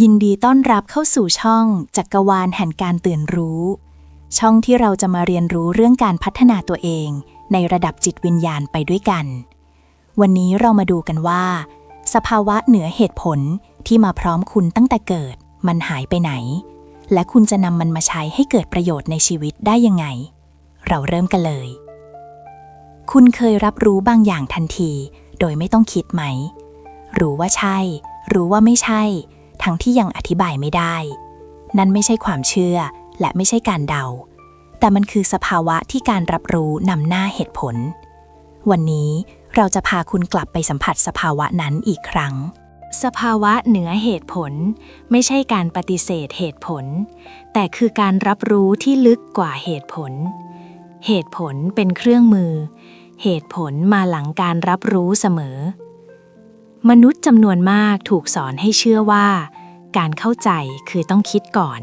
ยินดีต้อนรับเข้าสู่ช่องจักรวาลแห่งการตื่นรู้ ช่องที่เราจะมาเรียนรู้เรื่องการพัฒนาตัวเองในระดับจิตวิญญาณไปด้วยกัน วันนี้เรามาดูกันว่า สภาวะเหนือเหตุผลที่มาพร้อมคุณตั้งแต่เกิด มันหายไปไหน และคุณจะนำมันมาใช้ให้เกิดประโยชน์ในชีวิตได้ยังไง เราเริ่มกันเลย คุณเคยรับรู้บางอย่างทันที โดยไม่ต้องคิดไหม รู้ว่าใช่ รู้ว่าไม่ใช่ ทั้งที่ยังอธิบายไม่ได้ นั่นไม่ใช่ความเชื่อและไม่ใช่การเดา แต่มันคือสภาวะที่การรับรู้นำหน้าเหตุผล วันนี้เราจะพาคุณกลับไปสัมผัสสภาวะนั้นอีกครั้ง สภาวะเหนือเหตุผล ไม่ใช่การปฏิเสธเหตุผล แต่คือการรับรู้ที่ลึกกว่าเหตุผล เหตุผลเป็นเครื่องมือ เหตุผลมาหลังการรับรู้เสมอ มนุษย์จำนวนมากถูกสอนให้เชื่อว่า การเข้าใจคือต้องคิดก่อน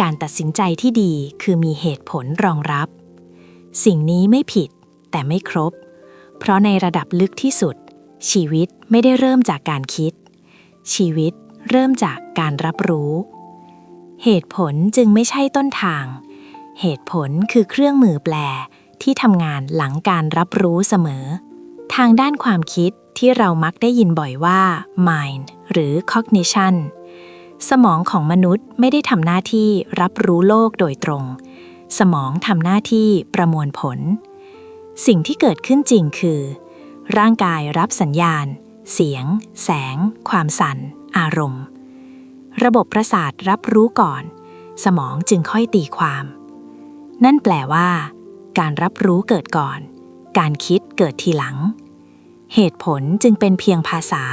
การตัดสินใจที่ดีคือมีเหตุผลรองรับ สิ่งนี้ไม่ผิด แต่ไม่ครบ เพราะในระดับลึกที่สุด ชีวิตไม่ได้เริ่มจากการคิด ชีวิตเริ่มจากการรับรู้ เหตุผลจึงไม่ใช่ต้นทาง เหตุผลคือเครื่องมือแปลที่ทำงานหลังการรับรู้เสมอ ทางด้านความคิด ที่เรามักได้ยินบ่อยว่า mind หรือ cognition สมองของมนุษย์ไม่ได้ทำหน้าที่รับรู้โลกโดยตรง สมองทำหน้าที่ประมวลผล สิ่งที่เกิดขึ้นจริงคือ ร่างกายรับสัญญาณ เสียง แสง ความสั่น อารมณ์ ระบบประสาทรับรู้ก่อน สมองจึงค่อยตีความ นั่นแปลว่า การรับรู้เกิดก่อน การคิดเกิดทีหลัง เหตุผลจึงเป็นเพียงภาษา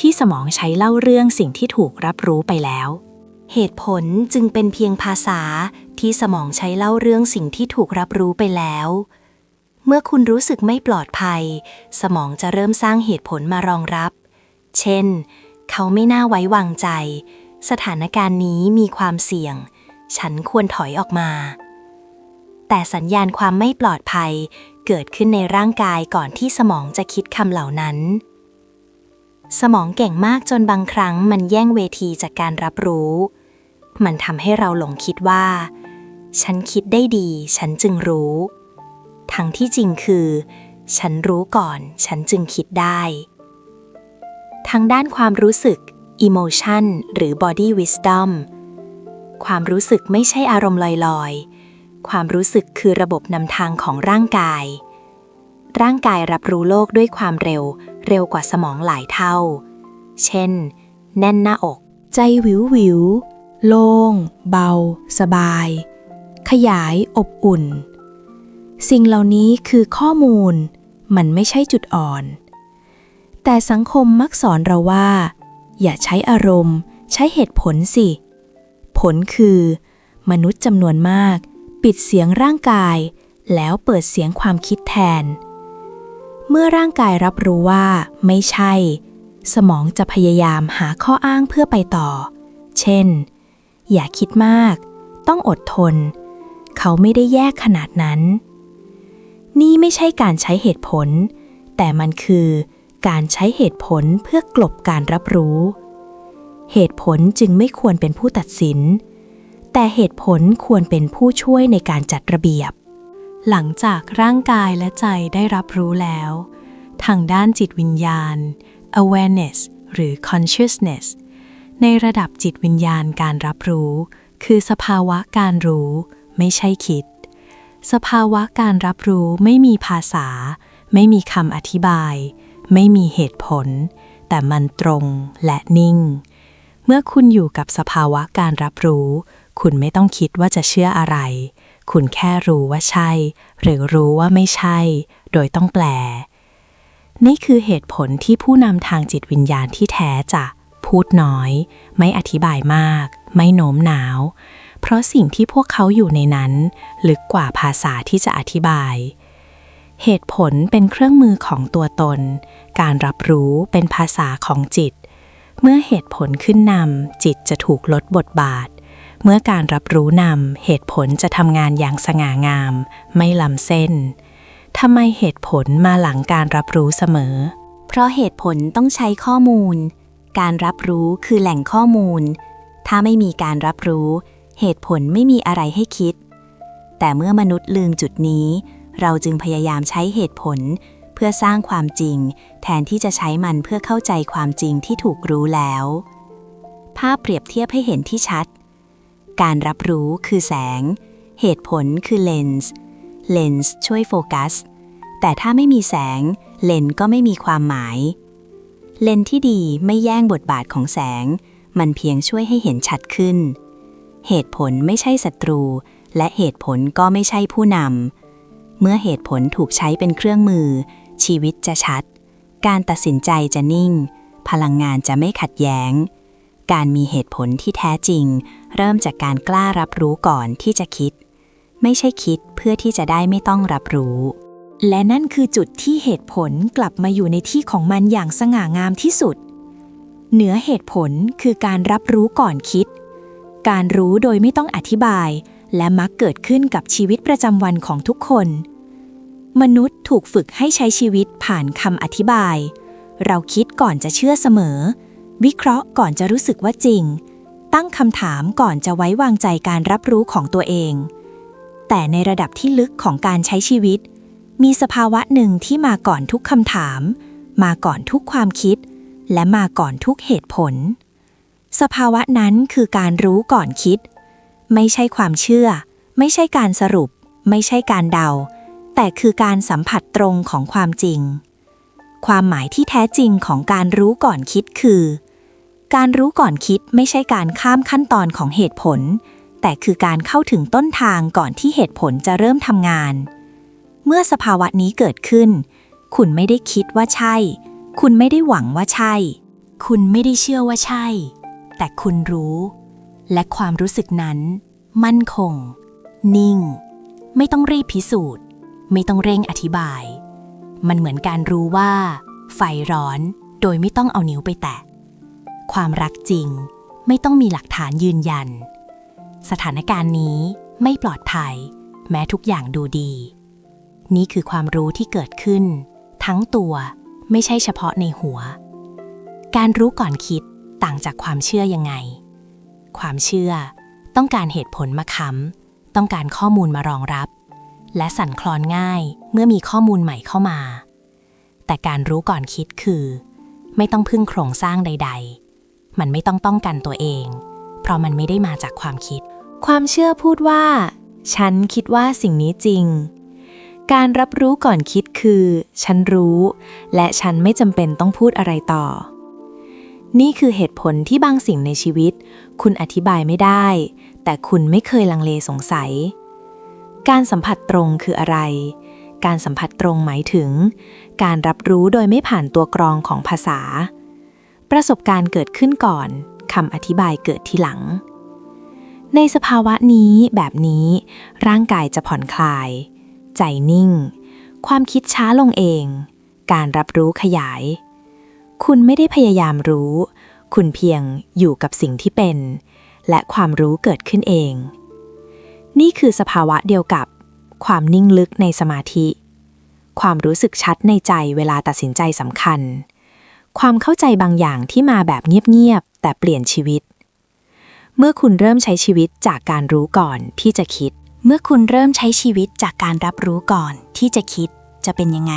ที่สมองใช้เล่าเรื่องสิ่งที่ถูกรับรู้ไปแล้ว เหตุผลจึงเป็นเพียงภาษาที่สมองใช้เล่าเรื่องสิ่งที่ถูกรับรู้ไปแล้ว เมื่อคุณรู้สึกไม่ปลอดภัย สมองจะเริ่มสร้างเหตุผลมารองรับ เช่น เขาไม่น่าไว้วางใจ สถานการณ์นี้มีความเสี่ยง ฉันควรถอยออกมา แต่สัญญาณความไม่ปลอดภัยเกิดขึ้นในร่างกายก่อนที่สมองจะคิดคำเหล่านั้น สมองเก่งมากจนบางครั้งมันแย่งเวทีจากการรับรู้ มันทำให้เราหลงคิดว่า ฉันคิดได้ดี ฉันจึงรู้ ทั้งที่จริงคือ ฉันรู้ก่อน ฉันจึงคิดได้ ทางด้านความรู้สึก emotion หรือ body wisdom ความรู้สึกไม่ใช่อารมณ์ลอยๆ ความรู้สึกคือระบบนำทางของร่างกาย ร่างกายรับรู้โลกด้วยความเร็ว เร็วกว่าสมองหลายเท่า เช่น แน่นหน้าอก ใจวิววิว โล่ง เบา สบาย ขยายอบอุ่น สิ่งเหล่านี้คือข้อมูล มันไม่ใช่จุดอ่อน แต่สังคมมักสอนเราว่า อย่าใช้อารมณ์ ใช้เหตุผลสิ ผลคือ มนุษย์จำนวนมาก ปิดเสียงร่างกาย แล้วเปิดเสียงความคิดแทน เมื่อร่างกายรับรู้ว่าไม่ใช่ สมองจะพยายามหาข้ออ้างเพื่อไปต่อ เช่น อย่าคิดมาก ต้องอดทน เขาไม่ได้แยกขนาดนั้น นี่ไม่ใช่การใช้เหตุผล แต่มันคือการใช้เหตุผลเพื่อกลบการรับรู้ เหตุผลจึงไม่ควรเป็นผู้ตัดสิน แต่เหตุผลควรเป็นผู้ช่วยในการจัดระเบียบ หลังจากร่างกายและใจได้รับรู้แล้ว ทางด้านจิตวิญญาณ awareness หรือ consciousness ในระดับจิตวิญญาณการรับรู้ คือสภาวะการรู้ไม่ใช่คิด สภาวะการรับรู้ไม่มีภาษา ไม่มีคำอธิบาย ไม่มีเหตุผล แต่มันตรงและนิ่ง เมื่อคุณอยู่กับสภาวะการรับรู้ คุณไม่ต้องคิดว่าจะเชื่ออะไร คุณแค่รู้ว่าใช่ หรือรู้ว่าไม่ใช่ โดยต้องแปล นี่คือเหตุผลที่ผู้นำทางจิตวิญญาณที่แท้จะพูดน้อย ไม่อธิบายมาก ไม่โน้มน้าว เพราะสิ่งที่พวกเขาอยู่ในนั้น ลึกกว่าภาษาที่จะอธิบาย เหตุผลเป็นเครื่องมือของตัวตน การรับรู้เป็นภาษาของจิต เมื่อเหตุผลขึ้นนำจิตจะถูกลดบทบาท เมื่อการรับรู้นำเหตุผลจะทำงานอย่างสง่างาม ไม่ล้ำเส้นทำไมเหตุผลมาหลังการรับรู้เสมอ เพราะเหตุผลต้องใช้ข้อมูล การรับรู้คือแหล่งข้อมูล ถ้าไม่มีการรับรู้ เหตุผลไม่มีอะไรให้คิด แต่เมื่อมนุษย์ลืมจุดนี้ เราจึงพยายามใช้เหตุผล เพื่อสร้างความจริง แทนที่จะใช้มันเพื่อเข้าใจความจริงที่ถูกรู้แล้ว ภาพเปรียบเทียบให้เห็นที่ชัด การรับรู้คือแสง เหตุผลคือเลนส์ เลนส์ช่วยโฟกัส แต่ถ้าไม่มีแสง เลนส์ก็ไม่มีความหมาย เลนส์ที่ดีไม่แย่งบทบาทของแสง มันเพียงช่วยให้เห็นชัดขึ้น เหตุผลไม่ใช่ศัตรู และเหตุผลก็ไม่ใช่ผู้นำ เมื่อเหตุผลถูกใช้เป็นเครื่องมือ ชีวิตจะชัด การตัดสินใจจะนิ่ง พลังงานจะไม่ขัดแย้ง การมีเหตุผลที่แท้จริง เริ่มจากการกล้ารับรู้ก่อนที่จะคิด ไม่ใช่คิดเพื่อที่จะได้ไม่ต้องรับรู้ และนั่นคือจุดที่เหตุผลกลับมาอยู่ในที่ของมันอย่างสง่างามที่สุด เหนือเหตุผลคือการรับรู้ก่อนคิด การรู้โดยไม่ต้องอธิบาย และมักเกิดขึ้นกับชีวิตประจำวันของทุกคน มนุษย์ถูกฝึกให้ใช้ชีวิตผ่านคำอธิบาย เราคิดก่อนจะเชื่อเสมอ วิเคราะห์ก่อนจะรู้สึกว่าจริง ตั้งคำถามก่อนจะไว้วางใจการรับรู้ของตัวเอง แต่ในระดับที่ลึกของการใช้ชีวิต มีสภาวะหนึ่งที่มาก่อนทุกคำถาม มาก่อนทุกความคิด และมาก่อนทุกเหตุผล สภาวะนั้นคือการรู้ก่อนคิด ไม่ใช่ความเชื่อ ไม่ใช่การสรุป ไม่ใช่การเดา แต่คือการสัมผัสตรงของความจริงความหมายที่แท้จริงของการรู้ก่อนคิดคือ การรู้ก่อนคิดไม่ใช่การข้ามขั้นตอนของเหตุผล แต่คือการเข้าถึงต้นทางก่อนที่เหตุผลจะเริ่มทำงาน เมื่อสภาวะนี้เกิดขึ้น คุณไม่ได้คิดว่าใช่ คุณไม่ได้หวังว่าใช่ คุณไม่ได้เชื่อว่าใช่ แต่คุณรู้ และความรู้สึกนั้น มั่นคง นิ่ง ไม่ต้องรีบพิสูจน์ ไม่ต้องเร่งอธิบาย มันเหมือนการรู้ว่า ไฟร้อนโดยไม่ต้องเอานิ้วไปแตะ ความรักจริง ไม่ต้องมีหลักฐานยืนยัน สถานการณ์นี้ไม่ปลอดภัย แม้ทุกอย่างดูดี นี่คือความรู้ที่เกิดขึ้น ทั้งตัวไม่ใช่เฉพาะในหัว การรู้ก่อนคิดต่างจากความเชื่อยังไง ความเชื่อต้องการเหตุผลมาค้ำต้องการข้อมูลมารองรับ และสั่นคลอนง่ายเมื่อมีข้อมูลใหม่เข้ามา แต่การรู้ก่อนคิดคือ ไม่ต้องพึ่งโครงสร้างใด ๆ มันไม่ต้องป้องกันตัวเอง เพราะมันไม่ได้มาจากความคิด ความเชื่อพูดว่า ฉันคิดว่าสิ่งนี้จริง การรับรู้ก่อนคิดคือ ฉันรู้ และฉันไม่จำเป็นต้องพูดอะไรต่อ นี่คือเหตุผลที่บางสิ่งในชีวิต คุณอธิบายไม่ได้ แต่คุณไม่เคยลังเลสงสัย การสัมผัสตรงคืออะไรการสัมผัสตรงหมายถึง การรับรู้โดยไม่ผ่านตัวกรองของภาษา ประสบการณ์เกิดขึ้นก่อนคำอธิบายเกิดทีหลัง ในสภาวะนี้แบบนี้ ร่างกายจะผ่อนคลาย ใจนิ่ง ความคิดช้าลงเอง การรับรู้ขยาย คุณไม่ได้พยายามรู้ คุณเพียงอยู่กับสิ่งที่เป็น และความรู้เกิดขึ้นเอง นี่คือสภาวะเดียวกับความนิ่งลึกในสมาธิ ความรู้สึกชัดในใจเวลาตัดสินใจสำคัญ ความเข้าใจบางอย่างที่มาแบบเงียบๆแต่เปลี่ยนชีวิต เมื่อคุณเริ่มใช้ชีวิตจากการรู้ก่อนที่จะคิด เมื่อคุณเริ่มใช้ชีวิตจากการรับรู้ก่อนที่จะคิดจะเป็นยังไง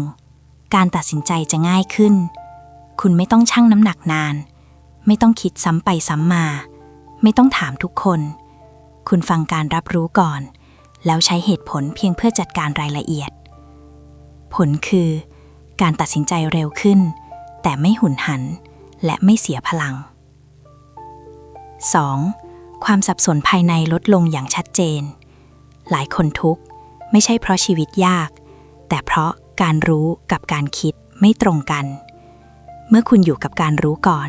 1. การตัดสินใจจะง่ายขึ้น คุณไม่ต้องชั่งน้ำหนักนาน ไม่ต้องคิดซ้ำไปซ้ำมา ไม่ต้องถามทุกคน คุณฟังการรับรู้ก่อน แล้วใช้เหตุผลเพียงเพื่อจัดการรายละเอียด ผลคือ การตัดสินใจเร็วขึ้น แต่ไม่หุนหันและไม่เสียพลัง 2. ความสับสนภายในลดลงอย่างชัดเจน หลายคนทุกข์ไม่ใช่เพราะชีวิตยาก แต่เพราะการรู้กับการคิดไม่ตรงกัน เมื่อคุณอยู่กับการรู้ก่อน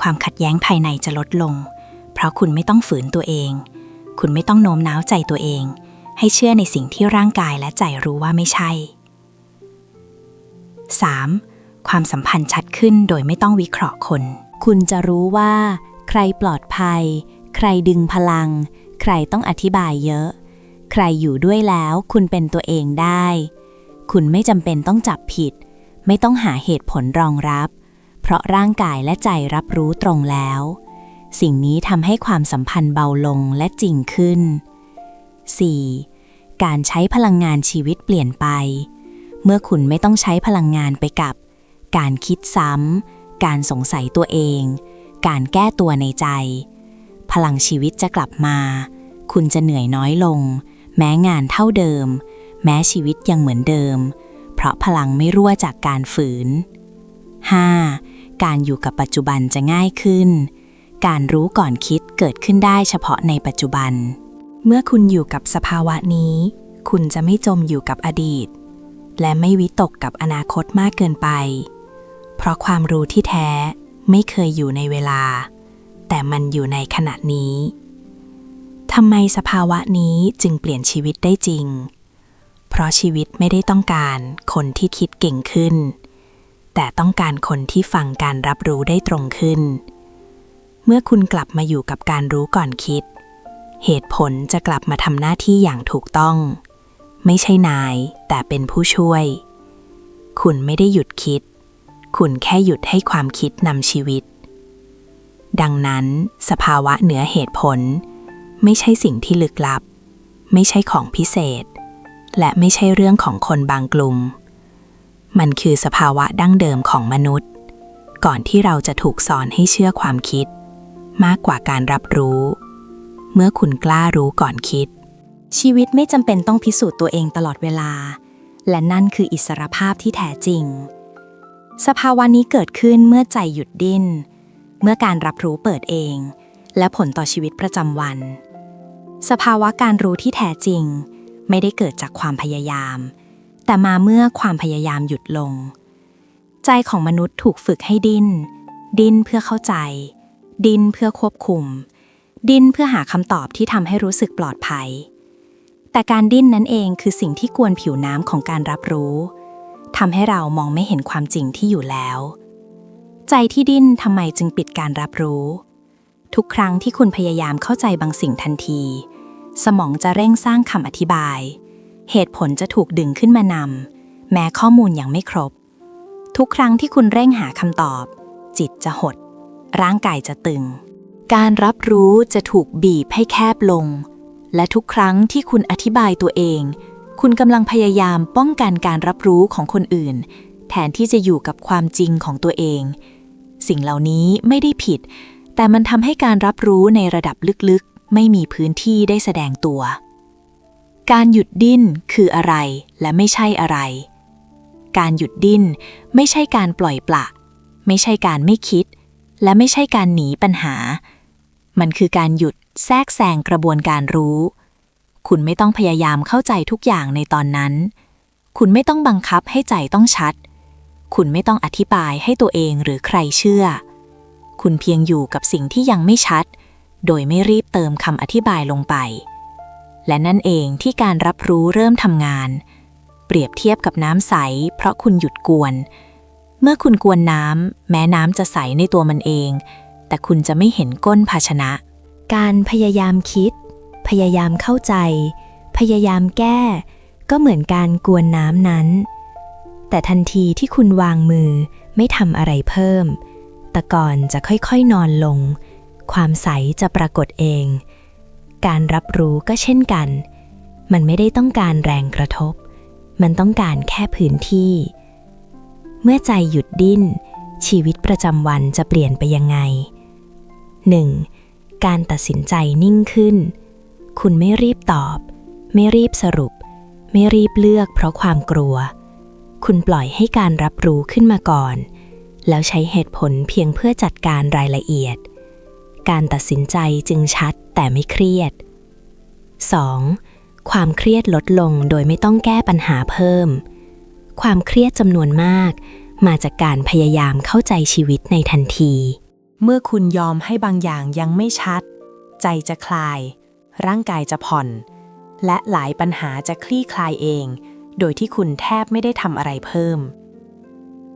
ความขัดแย้งภายในจะลดลง เพราะคุณไม่ต้องฝืนตัวเอง คุณไม่ต้องโน้มน้าวใจตัวเอง ให้เชื่อในสิ่งที่ร่างกายและใจรู้ว่าไม่ใช่ 3. ความสัมพันธ์ชัดขึ้นโดยไม่ต้องวิเคราะห์คน คุณจะรู้ว่า ใครปลอดภัย ใครดึงพลัง ใครต้องอธิบายเยอะ ใครอยู่ด้วยแล้วคุณเป็นตัวเองได้ คุณไม่จำเป็นต้องจับผิด ไม่ต้องหาเหตุผลรองรับ เพราะร่างกายและใจรับรู้ตรงแล้ว สิ่งนี้ทำให้ความสัมพันธ์เบาลงและจริงขึ้น 4. การใช้พลังงานชีวิตเปลี่ยนไป เมื่อคุณไม่ต้องใช้พลังงานไปกับ การคิดซ้ำ การสงสัยตัวเอง การแก้ตัวในใจ พลังชีวิตจะกลับมา คุณจะเหนื่อยน้อยลง แม้งานเท่าเดิม แม้ชีวิตยังเหมือนเดิม เพราะพลังไม่รั่วจากการฝืน 5. การอยู่กับปัจจุบันจะง่ายขึ้น การรู้ก่อนคิดเกิดขึ้นได้เฉพาะในปัจจุบัน เมื่อคุณอยู่กับสภาวะนี้ คุณจะไม่จมอยู่กับอดีต และไม่วิตกกับอนาคตมากเกินไป เพราะความรู้ที่แท้ไม่เคยอยู่ในเวลา แต่มันอยู่ในขณะนี้ทำไมสภาวะนี้จึงเปลี่ยนชีวิตได้จริง เพราะชีวิตไม่ได้ต้องการคนที่คิดเก่งขึ้น แต่ต้องการคนที่ฟังการรับรู้ได้ตรงขึ้น เมื่อคุณกลับมาอยู่กับการรู้ก่อนคิด เหตุผลจะกลับมาทำหน้าที่อย่างถูกต้อง ไม่ใช่นาย แต่เป็นผู้ช่วย คุณไม่ได้หยุดคิด คุณแค่หยุดให้ความคิดนำชีวิต ดังนั้น สภาวะเหนือเหตุผล ไม่ใช่สิ่งที่ลึกลับ ไม่ใช่ของพิเศษ และไม่ใช่เรื่องของคนบางกลุ่ม มันคือสภาวะดั้งเดิมของมนุษย์ ก่อนที่เราจะถูกสอนให้เชื่อความคิด มากกว่าการรับรู้ เมื่อคุณกล้ารู้ก่อนคิด ชีวิตไม่จำเป็นต้องพิสูจน์ตัวเองตลอดเวลา และนั่นคืออิสรภาพที่แท้จริง สภาวะนี้เกิดขึ้นเมื่อใจหยุดดิ้น เมื่อการรับรู้เปิดเอง และผลต่อชีวิตประจำวัน สภาวะการรู้ที่แท้จริง ไม่ได้เกิดจากความพยายาม แต่มาเมื่อความพยายามหยุดลง ใจของมนุษย์ถูกฝึกให้ดิ้น ดิ้นเพื่อเข้าใจ ดิ้นเพื่อควบคุม ดิ้นเพื่อหาคำตอบที่ทำให้รู้สึกปลอดภัย แต่การดิ้นนั้นเองคือสิ่งที่กวนผิวน้ำของการรับรู้ทำให้เรามองไม่เห็นความจริงที่อยู่แล้ว ใจที่ดิ้นทำไมจึงปิดการรับรู้ ทุกครั้งที่คุณพยายามเข้าใจบางสิ่งทันที สมองจะเร่งสร้างคำอธิบาย เหตุผลจะถูกดึงขึ้นมานำแม้ข้อมูลยังไม่ครบ ทุกครั้งที่คุณเร่งหาคำตอบ จิตจะหด ร่างกายจะตึง การรับรู้จะถูกบีบให้แคบลง และทุกครั้งที่คุณอธิบายตัวเอง คุณกำลังพยายามป้องกันการรับรู้ของคนอื่น แทนที่จะอยู่กับความจริงของตัวเอง สิ่งเหล่านี้ไม่ได้ผิด แต่มันทำให้การรับรู้ในระดับลึกๆ ไม่มีพื้นที่ได้แสดงตัว การหยุดดิ้นคืออะไรและไม่ใช่อะไร การหยุดดิ้นไม่ใช่การปล่อยปละ ไม่ใช่การไม่คิด และไม่ใช่การหนีปัญหา มันคือการหยุด แทรกแซงกระบวนการรู้ คุณไม่ต้องพยายามเข้าใจทุกอย่างในตอนนั้น คุณไม่ต้องบังคับให้ใจต้องชัด คุณไม่ต้องอธิบายให้ตัวเองหรือใครเชื่อ คุณเพียงอยู่กับสิ่งที่ยังไม่ชัด โดยไม่รีบเติมคำอธิบายลงไป และนั่นเองที่การรับรู้เริ่มทำงาน เปรียบเทียบกับน้ำใส เพราะคุณหยุดกวน เมื่อคุณกวนน้ำแม้น้ำจะใสในตัวมันเอง แต่คุณจะไม่เห็นก้นภาชนะ การพยายามคิด พยายามเข้าใจ พยายามแก้ ก็เหมือนการกวนน้ำนั้น แต่ทันทีที่คุณวางมือไม่ทำอะไรเพิ่ม ตะกอนจะค่อยๆนอนลง ความใสจะปรากฏเอง การรับรู้ก็เช่นกัน มันไม่ได้ต้องการแรงกระทบ มันต้องการแค่พื้นที่ เมื่อใจหยุดดิ้น ชีวิตประจำวันจะเปลี่ยนไปยังไง 1. การตัดสินใจนิ่งขึ้น คุณไม่รีบตอบ ไม่รีบสรุป ไม่รีบเลือกเพราะความกลัว คุณปล่อยให้การรับรู้ขึ้นมาก่อน แล้วใช้เหตุผลเพียงเพื่อจัดการรายละเอียด การตัดสินใจจึงชัดแต่ไม่เครียด 2. ความเครียดลดลงโดยไม่ต้องแก้ปัญหาเพิ่ม ความเครียดจำนวนมาก มาจากการพยายามเข้าใจชีวิตในทันที เมื่อคุณยอมให้บางอย่างยังไม่ชัด ใจจะคลาย ร่างกายจะผ่อน และหลายปัญหาจะคลี่คลายเอง โดยที่คุณแทบไม่ได้ทำอะไรเพิ่ม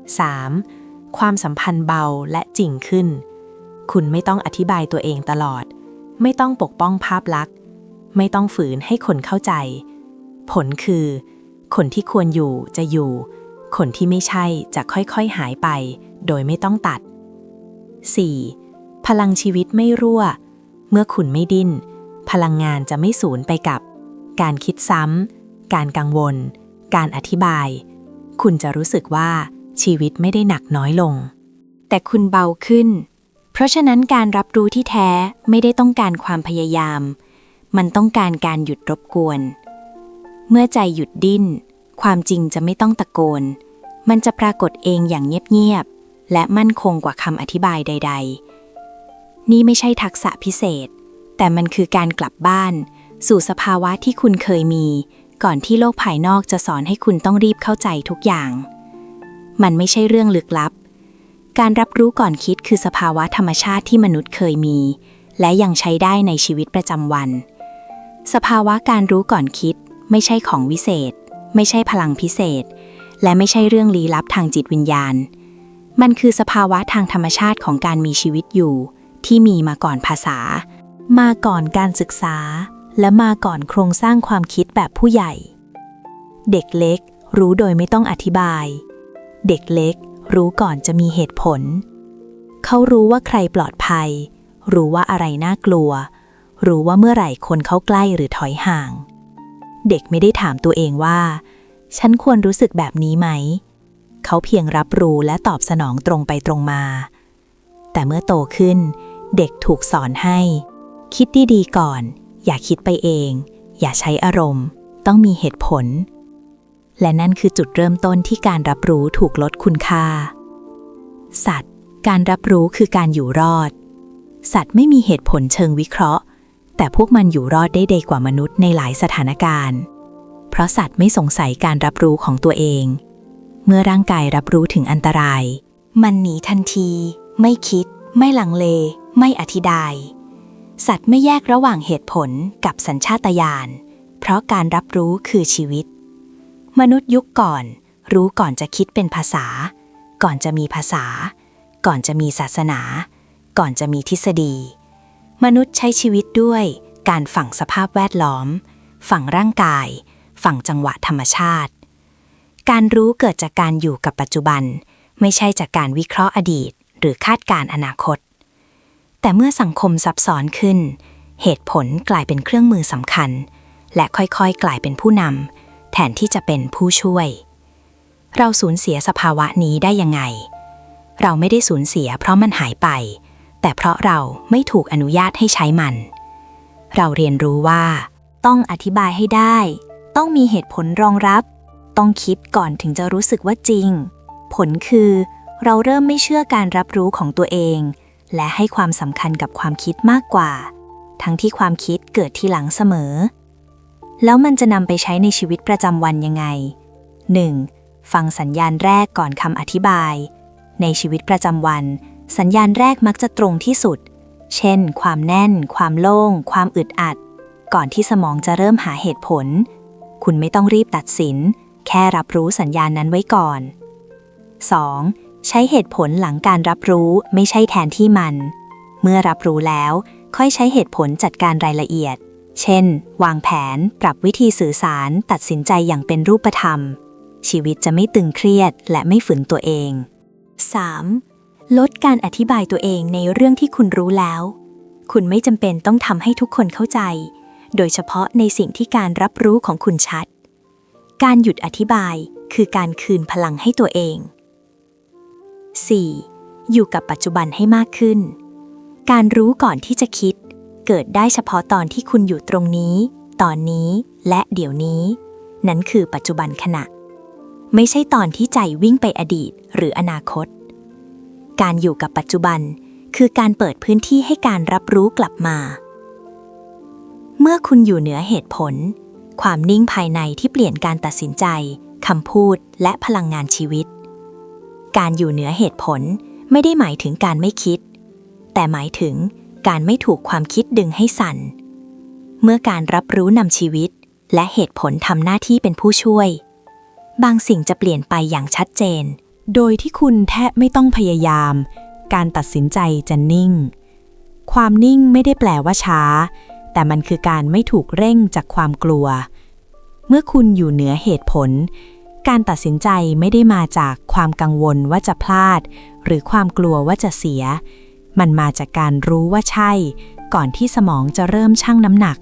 3. ความสัมพันธ์เบาและจริงขึ้น คุณไม่ต้องอธิบายตัวเองตลอด ไม่ต้องปกป้องภาพลักษณ์ ไม่ต้องฝืนให้คนเข้าใจ ผลคือ คนที่ควรอยู่จะอยู่ คนที่ไม่ใช่จะค่อยๆหายไป โดยไม่ต้องตัด 4. พลังชีวิตไม่รั่ว เมื่อคุณไม่ดิ้น พลังงานจะไม่สูญไปกับ การคิดซ้ำ การกังวล การอธิบาย คุณจะรู้สึกว่าชีวิตไม่ได้หนักน้อยลง แต่คุณเบาขึ้น เพราะฉะนั้นการรับรู้ที่แท้ไม่ได้ต้องการความพยายาม มันต้องการการหยุดรบกวน เมื่อใจหยุดดิ้น ความจริงจะไม่ต้องตะโกน มันจะปรากฏเองอย่างเงียบ และมั่นคงกว่าคำอธิบายใด ๆ นี่ไม่ใช่ทักษะพิเศษ แต่มันคือการกลับบ้าน สู่สภาวะที่คุณเคยมี ก่อนที่โลกภายนอกจะสอนให้คุณต้องรีบเข้าใจทุกอย่าง มันไม่ใช่เรื่องลึกลับ การรับรู้ก่อนคิดคือสภาวะธรรมชาติที่มนุษย์เคยมี และยังใช้ได้ในชีวิตประจำวัน สภาวะการรู้ก่อนคิด ไม่ใช่ของวิเศษ ไม่ใช่พลังพิเศษ และไม่ใช่เรื่องลี้ลับทางจิตวิญญาณ มันคือสภาวะทางธรรมชาติของการมีชีวิตอยู่ ที่มีมาก่อนภาษา มาก่อนการศึกษา และมาก่อนโครงสร้างความคิดแบบผู้ใหญ่ เด็กเล็กรู้โดยไม่ต้องอธิบาย เด็กเล็กรู้ก่อนจะมีเหตุผล เขารู้ว่าใครปลอดภัย รู้ว่าอะไรน่ากลัว รู้ว่าเมื่อไหร่คนเขาใกล้หรือถอยห่าง เด็กไม่ได้ถามตัวเองว่า ฉันควรรู้สึกแบบนี้ไหม เขาเพียงรับรู้และตอบสนองตรงไปตรงมา แต่เมื่อโตขึ้น เด็กถูกสอนให้ คิดดีๆก่อน อย่าคิดไปเอง อย่าใช้อารมณ์ ต้องมีเหตุผล และนั่นคือจุดเริ่มต้นที่การรับรู้ถูกลดคุณค่า สัตว์ การรับรู้คือการอยู่รอด สัตว์ไม่มีเหตุผลเชิงวิเคราะห์ แต่พวกมันอยู่รอดได้ดีกว่ามนุษย์ในหลายสถานการณ์ เพราะสัตว์ไม่สงสัยการรับรู้ของตัวเอง เมื่อร่างกายรับรู้ถึงอันตราย มันหนีทันที ไม่คิด ไม่ลังเล ไม่อธิบาย สัตว์ไม่แยกระหว่างเหตุผลกับสัญชาตญาณ เพราะการรับรู้คือชีวิต มนุษย์ยุคก่อน รู้ก่อนจะคิดเป็นภาษา ก่อนจะมีภาษา ก่อนจะมีศาสนา ก่อนจะมีทฤษฎี มนุษย์ใช้ชีวิตด้วยการฝังสภาพแวดล้อม ฝังร่างกาย ฝังจังหวะธรรมชาติ การรู้เกิดจากการอยู่กับปัจจุบัน ไม่ใช่จากการวิเคราะห์อดีต หรือคาดการณ์อนาคต แต่เมื่อสังคมซับซ้อนขึ้น เหตุผลกลายเป็นเครื่องมือสำคัญ และค่อยๆ กลายเป็นผู้นำแทนที่จะเป็นผู้ช่วย เราสูญเสียสภาวะนี้ได้ยังไง เราไม่ได้สูญเสียเพราะมันหายไป แต่เพราะเราไม่ถูกอนุญาตให้ใช้มัน เราเรียนรู้ว่า ต้องอธิบายให้ได้ ต้องมีเหตุผลรองรับ ต้องคิดก่อนถึงจะรู้สึกว่าจริง ผลคือ เราเริ่มไม่เชื่อการรับรู้ของตัวเอง และให้ความสำคัญกับความคิดมากกว่า ทั้งที่ความคิดเกิดทีหลังเสมอ แล้วมันจะนำไปใช้ในชีวิตประจำวันยังไง 1. ฟังสัญญาณแรกก่อนคำอธิบาย ในชีวิตประจำวัน สัญญาณแรกมักจะตรงที่สุด เช่น ความแน่น ความโล่ง ความอึดอัด ก่อนที่สมองจะเริ่มหาเหตุผล คุณไม่ต้องรีบตัดสิน แค่รับรู้สัญญาณนั้นไว้ก่อน 2. ใช้เหตุผลหลังการรับรู้ไม่ใช่แทนที่มัน เมื่อรับรู้แล้ว ค่อยใช้เหตุผลจัดการรายละเอียด เช่น วางแผน ปรับวิธีสื่อสาร ตัดสินใจอย่างเป็นรูปธรรม ชีวิตจะไม่ตึงเครียดและไม่ฝืนตัวเอง 3. ลดการอธิบายตัวเองในเรื่องที่คุณรู้แล้ว คุณไม่จำเป็นต้องทำให้ทุกคนเข้าใจ โดยเฉพาะในสิ่งที่การรับรู้ของคุณชัด การหยุดอธิบายคือการคืนพลังให้ตัวเอง 4. อยู่กับปัจจุบันให้มากขึ้น การรู้ก่อนที่จะคิด เกิดได้เฉพาะตอนที่คุณอยู่ตรงนี้ ตอนนี้และเดี๋ยวนี้ นั้นคือปัจจุบันขณะ ไม่ใช่ตอนที่ใจวิ่งไปอดีตหรืออนาคต การอยู่กับปัจจุบันคือการเปิดพื้นที่ให้การรับรู้กลับมา เมื่อคุณอยู่เหนือเหตุผล ความนิ่งภายในที่เปลี่ยนการตัดสินใจคำพูดและพลังงานชีวิต การอยู่เหนือเหตุผลไม่ได้หมายถึงการไม่คิด แต่หมายถึงการไม่ถูกความคิดดึงให้สั่น เมื่อการรับรู้นำชีวิต และเหตุผลทำหน้าที่เป็นผู้ช่วย บางสิ่งจะเปลี่ยนไปอย่างชัดเจน โดยที่คุณแทบไม่ต้องพยายาม การตัดสินใจจะนิ่ง ความนิ่งไม่ได้แปลว่าช้า แต่มันคือการไม่ถูกเร่งจากความกลัว เมื่อคุณอยู่เหนือเหตุผล การตัดสินใจไม่ได้มาจากความกังวลว่าจะพลาด หรือความกลัวว่าจะเสีย มันมาจากการรู้ว่าใช่ ก่อนที่สมองจะเริ่มชั่งน้ำหนัก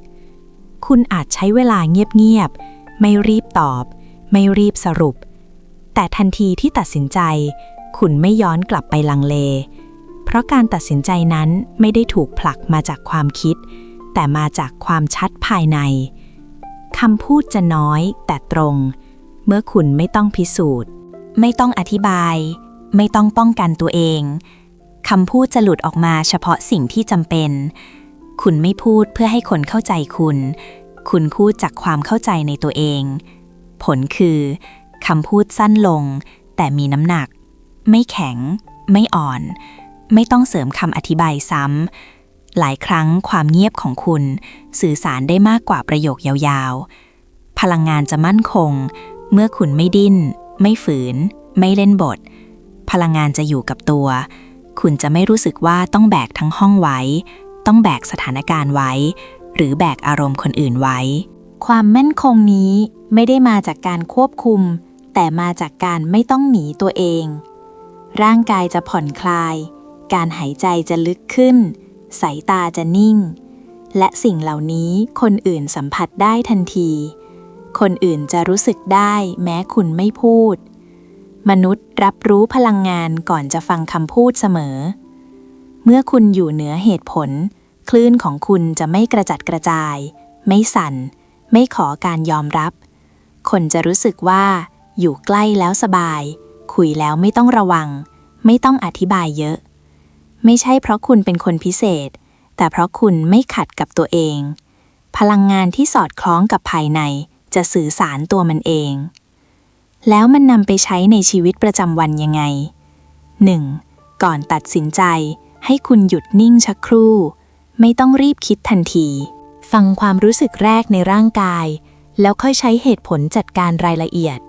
คุณอาจใช้เวลาเงียบๆ ไม่รีบตอบ ไม่รีบสรุป แต่ทันทีที่ตัดสินใจ คุณไม่ย้อนกลับไปลังเล เพราะการตัดสินใจนั้นไม่ได้ถูกผลักมาจากความคิด แต่มาจากความชัดภายในคำพูดจะน้อยแต่ตรง เมื่อคุณไม่ต้องพิสูจน์ ไม่ต้องอธิบาย ไม่ต้องป้องกันตัวเองคำพูดจะหลุดออกมาเฉพาะสิ่งที่จำเป็น คุณไม่พูดเพื่อให้คนเข้าใจคุณ คุณพูดจากความเข้าใจในตัวเอง ผลคือคำพูดสั้นลง แต่มีน้ำหนัก ไม่แข็ง ไม่อ่อน ไม่ต้องเสริมคำอธิบายซ้ำ หลายครั้งความเงียบของคุณ สื่อสารได้มากกว่าประโยคยาวๆ พลังงานจะมั่นคง เมื่อคุณไม่ดิ้น ไม่ฝืน ไม่เล่นบท พลังงานจะอยู่กับตัว คุณจะไม่รู้สึกว่าต้องแบกทั้งห้องไว้ ต้องแบกสถานการณ์ไว้ หรือแบกอารมณ์คนอื่นไว้ ความมั่นคงนี้ไม่ได้มาจากการควบคุม แต่มาจากการไม่ต้องหนีตัวเอง ร่างกายจะผ่อนคลาย การหายใจจะลึกขึ้น สายตาจะนิ่ง และสิ่งเหล่านี้คนอื่นสัมผัสได้ทันที คนอื่นจะรู้สึกได้แม้คุณไม่พูด มนุษย์รับรู้พลังงานก่อนจะฟังคำพูดเสมอ เมื่อคุณอยู่เหนือเหตุผล คลื่นของคุณจะไม่กระจัดกระจาย ไม่สั่น ไม่ขอการยอมรับ คนจะรู้สึกว่า อยู่ใกล้แล้วสบาย คุยแล้วไม่ต้องระวัง ไม่ต้องอธิบายเยอะ ไม่ใช่เพราะคุณเป็นคนพิเศษ แต่เพราะคุณไม่ขัดกับตัวเอง พลังงานที่สอดคล้องกับภายในจะสื่อสารตัวมันเอง แล้วมันนำไปใช้ในชีวิตประจำวันยังไง 1. ก่อนตัดสินใจ ให้คุณหยุดนิ่งชักครู่ ไม่ต้องรีบคิดทันที ฟังความรู้สึกแรกในร่างกาย แล้วค่อยใช้เหตุผลจัดการรายละเอียด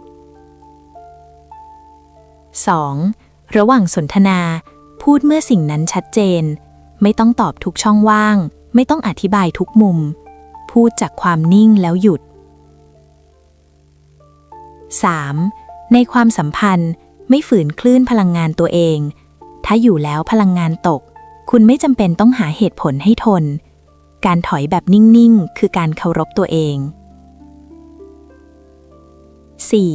2. ระหว่างสนทนา พูดเมื่อสิ่งนั้นชัดเจน ไม่ต้องตอบทุกช่องว่าง ไม่ต้องอธิบายทุกมุม พูดจากความนิ่งแล้วหยุด 3. ในความสัมพันธ์ไม่ฝืนคลื่นพลังงานตัวเอง ถ้าอยู่แล้วพลังงานตก คุณไม่จำเป็นต้องหาเหตุผลให้ทน การถอยแบบนิ่ง ๆ คือการเคารพตัวเอง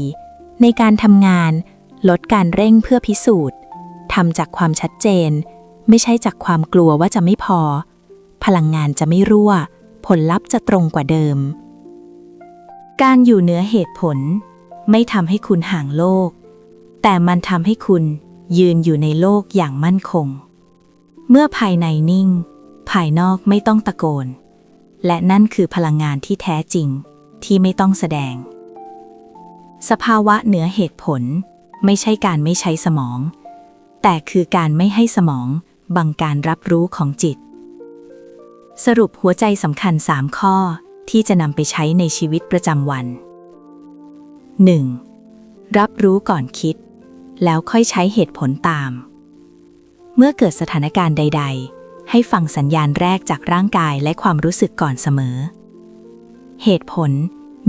4. ในการทำงาน ลดการเร่งเพื่อพิสูจน์ ทำจากความชัดเจน ไม่ใช่จากความกลัวว่าจะไม่พอ พลังงานจะไม่รั่ว ผลลัพธ์จะตรงกว่าเดิม การอยู่เหนือเหตุผล ไม่ทำให้คุณห่างโลก แต่มันทำให้คุณยืนอยู่ในโลกอย่างมั่นคง เมื่อภายในนิ่ง ภายนอกไม่ต้องตะโกน และนั่นคือพลังงานที่แท้จริงที่ไม่ต้องแสดง สภาวะเหนือเหตุผล ไม่ใช่การไม่ใช้สมอง แต่คือการไม่ให้สมอง บังการรับรู้ของจิต สรุปหัวใจสำคัญ 3 ข้อที่จะนำไปใช้ในชีวิตประจำวัน 1. รับรู้ก่อนคิด แล้วค่อยใช้เหตุผลตาม เมื่อเกิดสถานการณ์ใด ๆ ให้ฟังสัญญาณแรกจากร่างกายและความรู้สึกก่อนเสมอ เหตุผล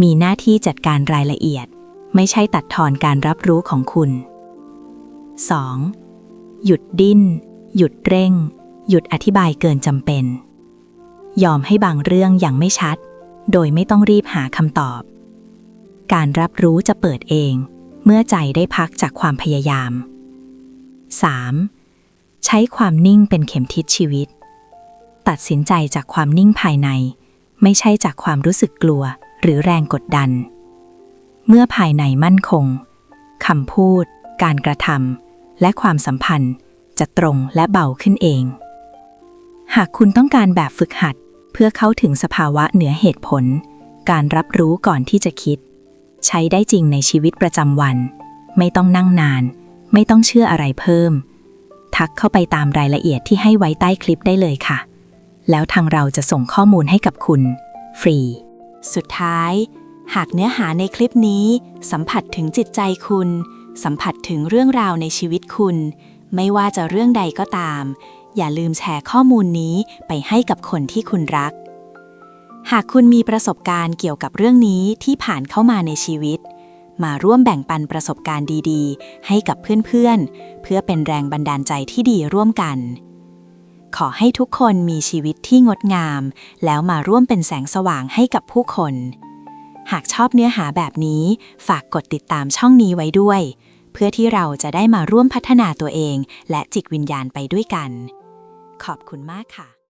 มีหน้าที่จัดการรายละเอียด ไม่ใช่ตัดทอนการรับรู้ของคุณ 2. หยุดดิ้น หยุดเร่ง หยุดอธิบายเกินจำเป็น ยอมให้บางเรื่องยังไม่ชัด โดยไม่ต้องรีบหาคำตอบ การรับรู้จะเปิดเอง เมื่อใจได้พักจากความพยายาม 3. ใช้ความนิ่งเป็นเข็มทิศชีวิต ตัดสินใจจากความนิ่งภายใน ไม่ใช่จากความรู้สึกกลัวหรือแรงกดดัน เมื่อภายในมั่นคงคำพูด การกระทำ และความสัมพันธ์จะตรงและเบาขึ้นเอง หากคุณต้องการแบบฝึกหัดเพื่อเข้าถึงสภาวะเหนือเหตุผล การรับรู้ก่อนที่จะคิด ใช้ได้จริงในชีวิตประจำวัน ไม่ต้องนั่งนาน ไม่ต้องเชื่ออะไรเพิ่ม ทักเข้าไปตามรายละเอียดที่ให้ไว้ใต้คลิปได้เลยค่ะ แล้วทางเราจะส่งข้อมูลให้กับคุณ ฟรี สุดท้าย หากเนื้อหาในคลิปนี้สัมผัสถึงจิตใจคุณ สัมผัสถึงเรื่องราวในชีวิตคุณ ไม่ว่าจะเรื่องใดก็ตาม อย่าลืมแชร์ข้อมูลนี้ไปให้กับคนที่คุณรัก หากคุณมีประสบการณ์เกี่ยวกับเรื่องนี้ที่ผ่านเข้ามาในชีวิต มาร่วมแบ่งปันประสบการณ์ดีๆ ให้กับเพื่อนๆ เพื่อเป็นแรงบันดาลใจที่ดีร่วมกัน ขอให้ทุกคนมีชีวิตที่งดงาม แล้วมาร่วมเป็นแสงสว่างให้กับผู้คนหากชอบเนื้อหาแบบนี้ ฝากกดติดตามช่องนี้ไว้ด้วย พื่อที่เราจะได้มาร่วมพัฒนาตัวเอง และจิตวิญญาณไปด้วยกัน ขอบคุณมากค่ะ